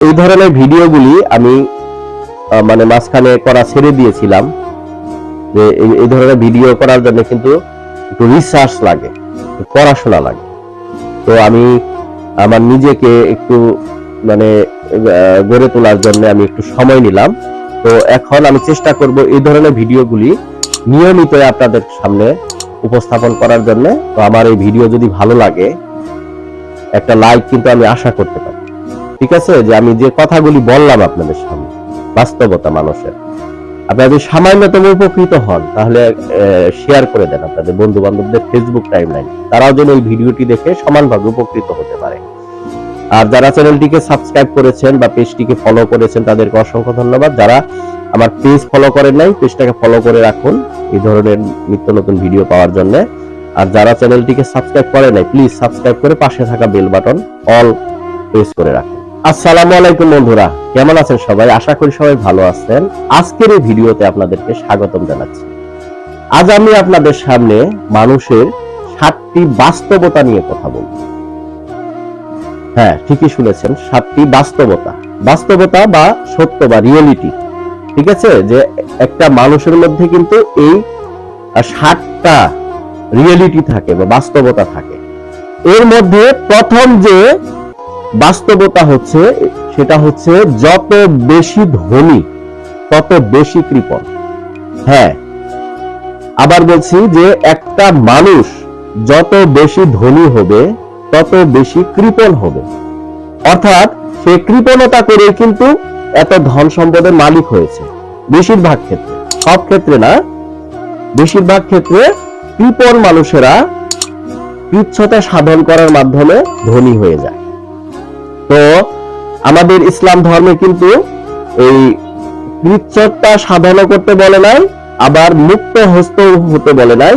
এই ধরনের ভিডিওগুলি আমি মানে মাঝখানে করা ছেড়ে দিয়েছিলাম যে এই- ধরনের ভিডিও করার জন্য কিন্তু একটু রিসার্চ লাগে পড়াশোনা লাগে। তো আমি আমার নিজেকে একটু মানে গড়ে তোলার জন্য আমি একটু সময় নিলাম। তো এখন আমি চেষ্টা করব এই ধরনের ভিডিওগুলি নিয়মিত আপনাদের সামনে উপস্থাপন করার জন্য। তো আমার এই ভিডিও যদি ভালো লাগে, একটা লাইক কিন্তু আমি আশা করতে পারি। ঠিক আছে? যে আমি যে কথাগুলি বললাম আপনাদের সামনে, বাস্তবতা মানুষের। আপনি যদি সামান্যতম উপকৃত হন, তাহলে শেয়ার করে দেন আপনাদের বন্ধু বান্ধবদের ফেসবুক টাইমলাইন তারাও যেন এই ভিডিওটি দেখে সমানভাবে উপকৃত হতে পারে। আর যারা চ্যানেলটিকে সাবস্ক্রাইব করেছেন বা পেজটিকে ফলো করেছেন, তাদেরকে অসংখ্য ধন্যবাদ। যারা আমার পেজ ফলো করেন নাই, পেজটাকে ফলো করে রাখুন এই ধরনের নিত্য নতুন ভিডিও পাওয়ার জন্য। আর যারা চ্যানেলটিকে সাবস্ক্রাইব করে নাই প্লিজ সাবস্ক্রাইব করে পাশে থাকা বেল বাটন অল প্রেস করে রাখুন। আসসালামু আলাইকুম বন্ধুরা, কেমন আছেন সবাই? আশা করি সবাই ভালো আছেন। আজকের এই ভিডিওতে আপনাদেরকে স্বাগতম জানাচ্ছি। আজ আমি আপনাদের সামনে মানুষের সাতটি বাস্তবতা নিয়ে কথা বলব। হ্যাঁ ঠিকই শুনেছেন, সাতটি বাস্তবতা। বাস্তবতা বা সত্য বা রিয়েলিটি ঠিক আছে? যে একটা মানুষের মধ্যে কিন্তু এই সাতটা রিয়েলিটি থাকে বা বাস্তবতা থাকে। এর মধ্যে প্রথম যে বাস্তবতা হচ্ছে, সেটা হচ্ছে যত বেশি ধনী, তত বেশি কৃপণ। হ্যাঁ আবার বলছি যে একটা মানুষ যত বেশি ধনী হবে, তত বেশি কৃপণ হবে। অর্থাৎ সে কৃপণতা করে কিন্তু এত ধন সম্পদের মালিক হয়েছে, বেশিরভাগ ক্ষেত্রে। সব ক্ষেত্রে না, বেশিরভাগ ক্ষেত্রে কৃপণ মানুষেরা কৃচ্ছতা সাধন করার মাধ্যমে ধনী হয়ে যায়। তো আমাদের ইসলাম ধর্মে কিন্তু এই কৃচ্ছতা সাধন করতে বলে নাই, আবার মুক্ত হস্ত হতে বলে নাই।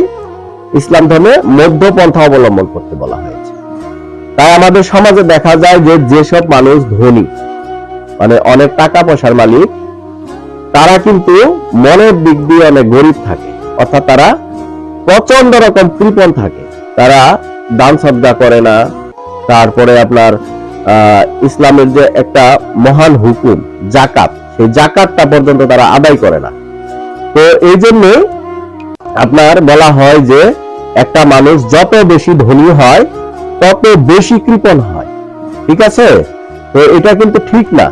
ইসলাম ধর্মে মধ্যপন্থা অবলম্বন করতে বলা হয়েছে। তাই আমাদের সমাজে দেখা যায় যে যেসব মানুষ ধনী মানে অনেক টাকা পয়সার মালিক, তারা কিন্তু মনের দিক দিয়ে অনেক গরিব থাকে, অর্থাৎ তারা প্রচণ্ড রকম কৃপণ থাকে। তারা দান শ্রদ্ধা করে না, তারপরে আপনার ইসলামের যে একটা মহান হুকুম জাকাত সেই জাকাতটা পর্যন্ত তারা আদায় করে না। তো এই জন্য আপনার বলা হয় যে একটা মানুষ যত বেশি ধনী হয়, তত বেশি কৃপণ হয়। ঠিক আছে? তো এটা কিন্তু ঠিক না।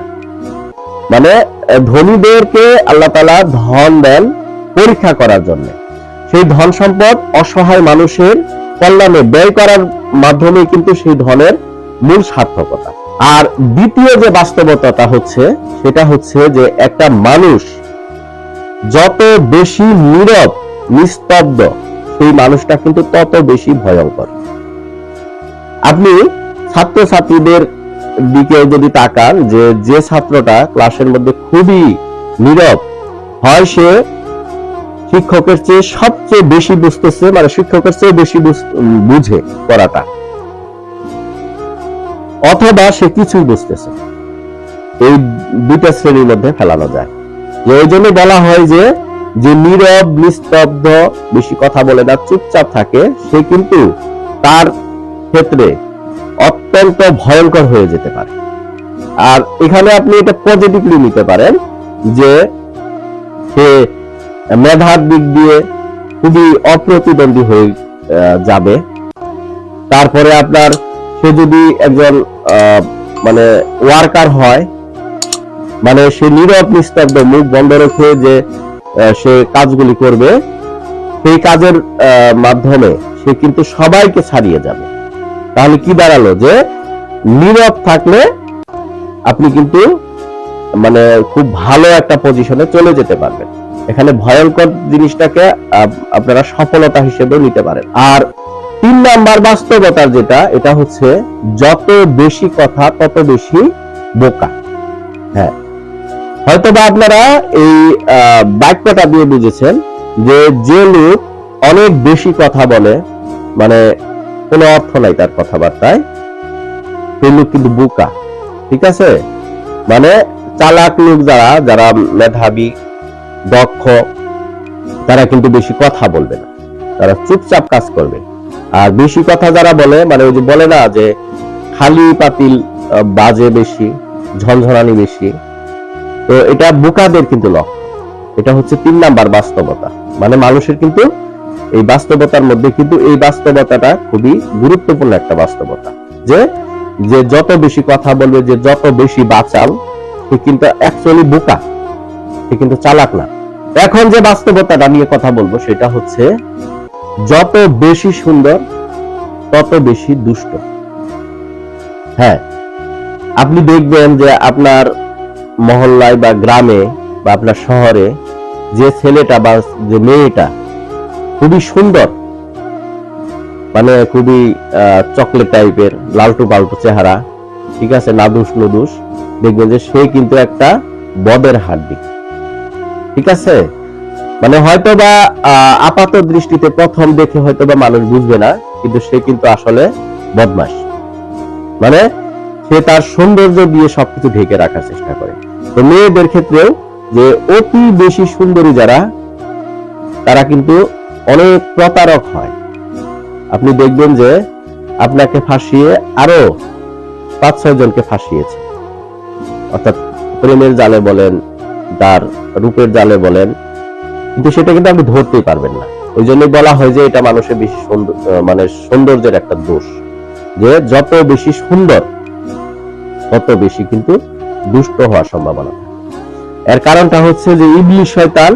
মানে ধনীদেরকে আল্লাহ তালা ধন দেন পরীক্ষা করার জন্য। সেই ধন সম্পদ অসহায় মানুষের কল্যাণে ব্যয় করার মাধ্যমে কিন্তু সেই ধনের মূল সার্থকতা। আর দ্বিতীয় যে বাস্তবতাটা হচ্ছে, সেটা হচ্ছে যে একটা মানুষ যত বেশি নীরব, নিস্তব্ধ, সেই মানুষটা কিন্তু তত বেশি ভয়ঙ্কর। আপনি ছাত্রছাত্রীদের দিকে যদি তাকান, যে যে ছাত্রটা ক্লাসের মধ্যে খুবই নীরব, হয় সে শিক্ষকের চেয়ে সবচেয়ে বেশি বুঝতেছে মানে শিক্ষকের চেয়ে বেশি বুঝে পড়াটা। অথবা সে কিছুই বুঝতেছে এই দুইটা শ্রেণির মধ্যে ফেলানো যায়। যে ওই জন্য বলা হয় যে যে নীরব, নিস্তব্ধ, বেশি কথা বলে না, চুপচাপ থাকে, সে কিন্তু তার ক্ষেত্রে অত্যন্ত ভয়ঙ্কর হয়ে যেতে পারে। আর এখানে আপনি এটা পজিটিভলি নিতে পারেন যে, সে মেধার দিক দিয়ে খুবই অপ্রতিদ্বন্দ্বী হয়ে যাবে। তারপরে আপনার সে যদি একজন মানে ওয়ার্কার হয় মানে সে নীরব, নিস্তব্ধ মুখ বন্ধ রেখে যে সে কাজগুলি করবে, সেই কাজের মাধ্যমে সে কিন্তু সবাইকে ছাড়িয়ে যাবে। তাহলে কি দাঁড়াল যে, নীরব থাকলে আপনি কিন্তু মানে খুব ভালো একটা পজিশনে চলে যেতে পারবেন। এখানে ভয়ঙ্কর জিনিসটাকে আপনারা সফলতা হিসেবে নিতে পারেন। আর তিন নাম্বার বাস্তবতার যেটা, এটা হচ্ছে যত বেশি কথা, তত বেশি বোকা। হ্যাঁ। হয়তোবা আপনারা এই বাক্যটা দিয়ে বুঝেছেন যে যে লোক অনেক বেশি কথা বলে মানে কোনো অর্থ নাই তার কথাবার্তায় সেই লোক কিন্তু বোকা, ঠিক আছে? মানে চালাক লোক যারা যারা মেধাবী, দক্ষ, তারা কিন্তু বেশি কথা বলবে না। তারা চুপচাপ কাজ করবে। আর বেশি কথা যারা বলে মানে ওই যে বলে না যে খালি পাতিল বাজে বেশি, ঝনঝনানি বেশি। তো এটা বোকাদের কিন্তু লক্ষ্য। এটা হচ্ছে তিন নাম্বার বাস্তবতা। মানে মানুষের কিন্তু এই বাস্তবতার মধ্যে কিন্তু এই বাস্তবতাটা খুবই গুরুত্বপূর্ণ একটা বাস্তবতা। যে যে যত বেশি কথা বলবে, যে যত বেশি বাচাল, সে কিন্তু অ্যাকচুয়ালি বোকা। সে কিন্তু চালাক না। এখন যে বাস্তবতাটা নিয়ে কথা বলব, সেটা হচ্ছে যত বেশি সুন্দর, তত বেশি দুষ্ট। হ্যাঁ আপনি দেখবেন যে আপনার মহল্লায় বা গ্রামে বা আপনার শহরে যে ছেলেটা বা যে মেয়েটা খুবই সুন্দর মানে খুবই চকলেট টাইপের লালটু পাল্টু চেহারা, ঠিক আছে, নাদুস নুদুস, দেখবেন যে সে কিন্তু একটা বদের হাড্ডি। ঠিক আছে? মানে হয়তো বা আপাত দৃষ্টিতে প্রথম দেখে হয়তো বা মানুষ বুঝবে না, কিন্তু সে কিন্তু আসলে বদমাস। মানে সে তার সৌন্দর্য দিয়ে সবকিছু ঢেকে রাখার চেষ্টা করে। তো মেয়েদের ক্ষেত্রেও যে অতি বেশি সুন্দরী যারা, তারা কিন্তু অনেক প্রতারক হয়। আপনি দেখবেন যে আপনাকে ফাঁসিয়ে আরও পাঁচ ছয় জনকে ফাঁসিয়েছে। অর্থাৎ প্রেমের জালে বলেন, তার রূপের জালে বলেন কিন্তু সেটা কিন্তু আপনি ধরতেই পারবেন না। ওই জন্যই বলা হয় যে এটা মানুষের বেশি মানে সৌন্দর্যের একটা দোষ। যে যত বেশি সুন্দর, তত বেশি কিন্তু দুষ্ট হওয়ার সম্ভাবনা এর কারণটা হচ্ছে যে ইবলিশ শয়তান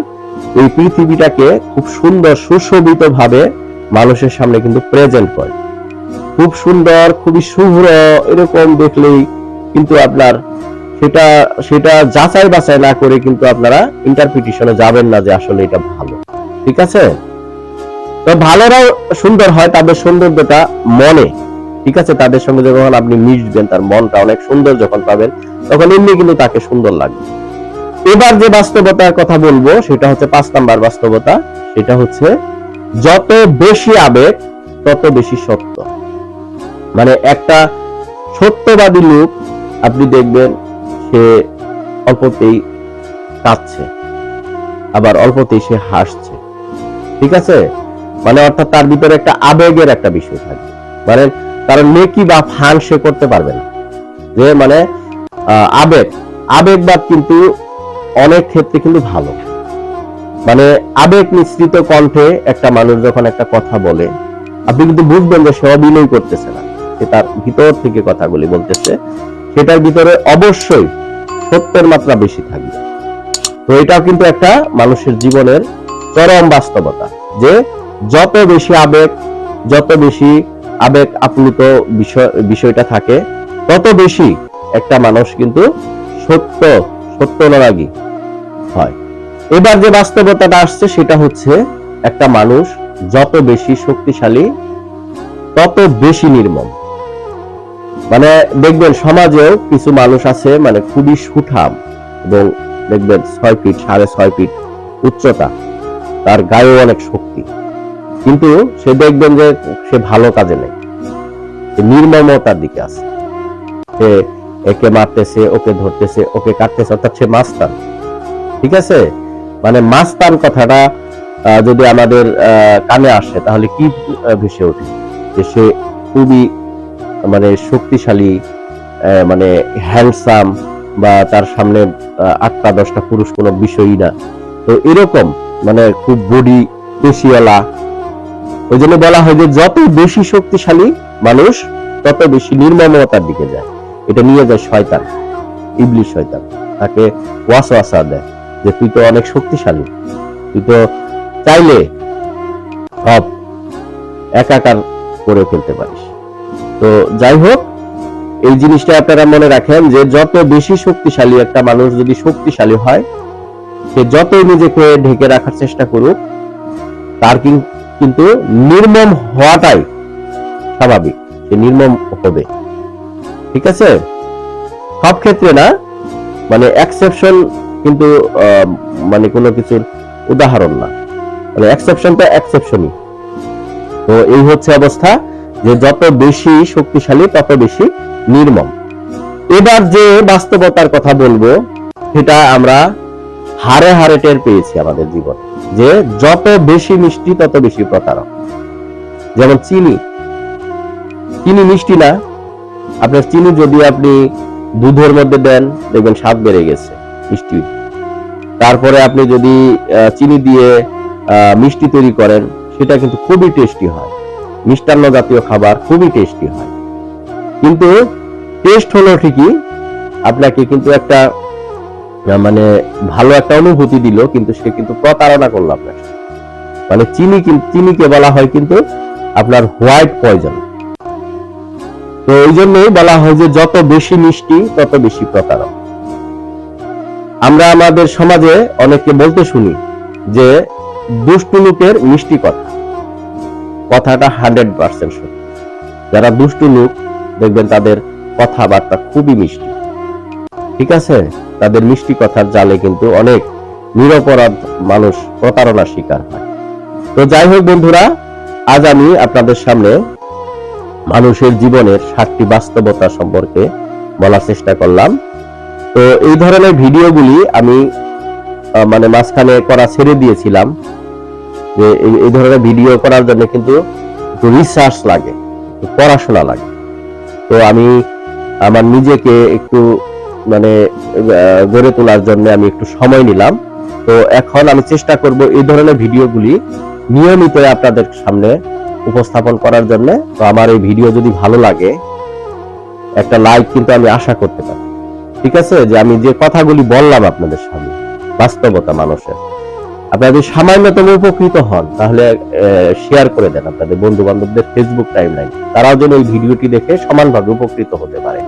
এই পৃথিবীটাকে খুব সুন্দর সুশোভিত ভাবে মানুষের সামনে কিন্তু প্রেজেন্ট করে। খুব সুন্দর, খুবই শুভ্র, এরকম দেখলেই কিন্তু আপনার সেটা সেটা যাচাই বাছাই না করে কিন্তু আপনারা ইন্টারপ্রিটেশনে যাবেন না যে আসলে এটা ভালো। ঠিক আছে? তো ভালোরাও সুন্দর হয়, তাদের সৌন্দর্যটা মনে। ঠিক আছে? তাদের সঙ্গে যখন আপনি মিশবেন, তার মনটা অনেক সুন্দর যখন পাবেন, তখন এমনি কিন্তু তাকে সুন্দর লাগবে। এবার যে বাস্তবতার কথা বলব, সেটা হচ্ছে পাঁচ নাম্বার বাস্তবতা। সেটা হচ্ছে, যত বেশি আবেগ, তত বেশি সত্য। মানে একটা সত্যবাদী লোক, আপনি দেখবেন সে অল্পতেই কাঁদছে। আবার অল্পতেই সে হাসছে। ঠিক আছে? মানে অর্থাৎ তার ভিতরে একটা আবেগের একটা বিষয় থাকবে। মানে কারণ নেকি বা ফান সে করতে পারবে না। যে মানে আবেগ। আবেগবাদ কিন্তু অনেক ক্ষেত্রে কিন্তু ভালো। মানে আবেগ মিশ্রিত কণ্ঠে একটা মানুষ যখন একটা কথা বলে, আপনি কিন্তু বুঝবেন যে সে অভিনয় করতেছে না। সে তার ভিতর থেকে কথাগুলি বলতেছে। সেটার ভিতরে অবশ্যই সত্যের মাত্রা বেশি থাকবে। তো এটাও কিন্তু একটা মানুষের জীবনের চরম বাস্তবতা যে যত বেশি আবেগ, যত বেশি আবেগ আপ্লুত বিষয়, বিষয়টা থাকে, তত বেশি একটা মানুষ কিন্তু সত্য সত্য অনুরাগী হয়। এবার যে বাস্তবতাটা আসছে সেটা হচ্ছে একটা মানুষ যত বেশি শক্তিশালী, তত বেশি নির্মম। মানে দেখবেন সমাজেও কিছু মানুষ আছে মানে খুবই সুঠাম এবং দেখবেন ছয় ফিট, সাড়ে ছয় ফিট উচ্চতা। তার গায়েও অনেক শক্তি। কিন্তু সে দেখবেন যে সে ভালো কাজে নেই। নির্মমতার দিকে আছে। সে একে মারতেছে, ওকে ধরতেছে, ওকে কাটতেছে, অর্থাৎ সে মাস্তান। ঠিক আছে? মানে মাস্তান কথাটা যদি আমাদের কানে আসে, তাহলে কি ভেসে ওঠে? যে সে খুবই মানে শক্তিশালী মানে হ্যান্ডসাম বা তার সামনে আটটা, দশটা পুরুষ কোনো বিষয়ই না। তো এরকম মানে খুব বডি পেশিওয়ালা ওই জন্য বলা হয় যে যত বেশি শক্তিশালী মানুষ, তত বেশি নির্মমতার দিকে যায়। এটা নিয়ে যায় শয়তান, ইবলিশ শয়তান। তাকে ওয়াসওয়াসা দেয় যে তুই তো অনেক শক্তিশালী। তুই তো চাইলে সব একাকার করে ফেলতে পারিস। তো যাই হোক, এই জিনিসটা আপনারা মনে রাখেন যে যত বেশি শক্তিশালী একটা মানুষ যদি শক্তিশালী হয়, সে যতই নিজেকে ঢেকে রাখার চেষ্টা করুক, তার কিন্তু নির্মম হওয়াটাই স্বাভাবিক। সে নির্মম হবে। ঠিক আছে? সব ক্ষেত্রে না মানে এক্সেপশন কিন্তু মানে কোনো কিছুর উদাহরণ না। মানে এক্সেপশনটা এক্সেপশনই তো এই হচ্ছে অবস্থা। যে যত বেশি শক্তিশালী, তত বেশি নির্মম। এবার যে বাস্তবতার কথা বলব, সেটা আমরা হারে হারে টের পেয়েছি আমাদের জীবন, যে যত বেশি মিষ্টি, তত বেশি প্রতারক। যেমন চিনি। চিনি মিষ্টি না। আপনার চিনি যদি আপনি দুধের মধ্যে দেন, দেখবেন স্বাদ বেড়ে গেছে মিষ্টি। তারপরে আপনি যদি চিনি দিয়ে মিষ্টি তৈরি করেন, সেটা কিন্তু খুবই টেস্টি হয়। মিষ্টান্ন জাতীয় খাবার খুবই টেস্টি হয়। কিন্তু টেস্ট হলো ঠিকই, আপনাকে কিন্তু একটা মানে ভালো একটা অনুভূতি দিল, কিন্তু সে কিন্তু প্রতারণা করল আপনার মানে চিনি চিনিকে বলা হয় কিন্তু আপনার হোয়াইট পয়জন তো এই জন্যই বলা হয় যে যত বেশি মিষ্টি, তত বেশি প্রতারক। আমরা আমাদের সমাজে অনেককে বলতে শুনি যে দুষ্টু লোকের মিষ্টি কথা। কথাটা হান্ড্রেড পার্সেন্ট সত্যি। যারা দুষ্টু লোক, দেখবেন তাদের কথাবার্তা খুবই মিষ্টি। ঠিক আছে? তাদের মিষ্টি কথার জালে কিন্তু অনেক নিরপরাধ মানুষ প্রতারণার শিকার হয়। তো যাই হোক বন্ধুরা, আজ আমি আপনাদের সামনে মানুষের জীবনের সাতটি বাস্তবতা সম্পর্কে বলার চেষ্টা করলাম। তো এই ধরনের ভিডিওগুলি আমি মানে মাঝখানে করা ছেড়ে দিয়েছিলাম। যে এই- ধরনের ভিডিও করার জন্য কিন্তু একটু রিসার্চ লাগে পড়াশোনা লাগে। তো আমি আমার নিজেকে একটু মানে গড়ে তোলার জন্য আমি একটু সময় নিলাম। তো এখন আমি চেষ্টা করব এই ধরনের ভিডিওগুলি নিয়মিত আপনাদের সামনে উপস্থাপন করার জন্য। তো আমার এই ভিডিও যদি ভালো লাগে, একটা লাইক কিন্তু আমি আশা করতে পারি। ঠিক আছে? যে আমি যে কথাগুলি বললাম আপনাদের সামনে, বাস্তবতা মানুষের। আপনারা যদি সামান্যতম উপকৃত হন, তাহলে শেয়ার করে দেন আপনাদের বন্ধু বান্ধবদের ফেসবুক টাইম লাইন তারাও যেন এই ভিডিওটি দেখে সমানভাবে উপকৃত হতে পারে।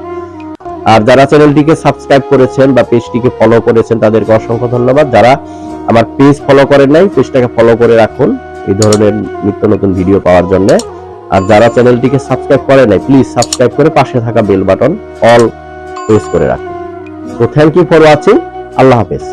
আর যারা চ্যানেলটিকে সাবস্ক্রাইব করেছেন বা পেজটিকে ফলো করেছেন, তাদেরকে অসংখ্য ধন্যবাদ। যারা আমার পেজ ফলো করেন নাই পেজটাকে ফলো করে রাখুন এই ধরনের নিত্য নতুন ভিডিও পাওয়ার জন্য। আর যারা চ্যানেলটিকে সাবস্ক্রাইব করে নাই প্লিজ সাবস্ক্রাইব করে পাশে থাকা বেল বাটন অল প্রেস করে রাখুন। তো থ্যাংক ইউ ফর ওয়াচিং আল্লাহ হাফেজ।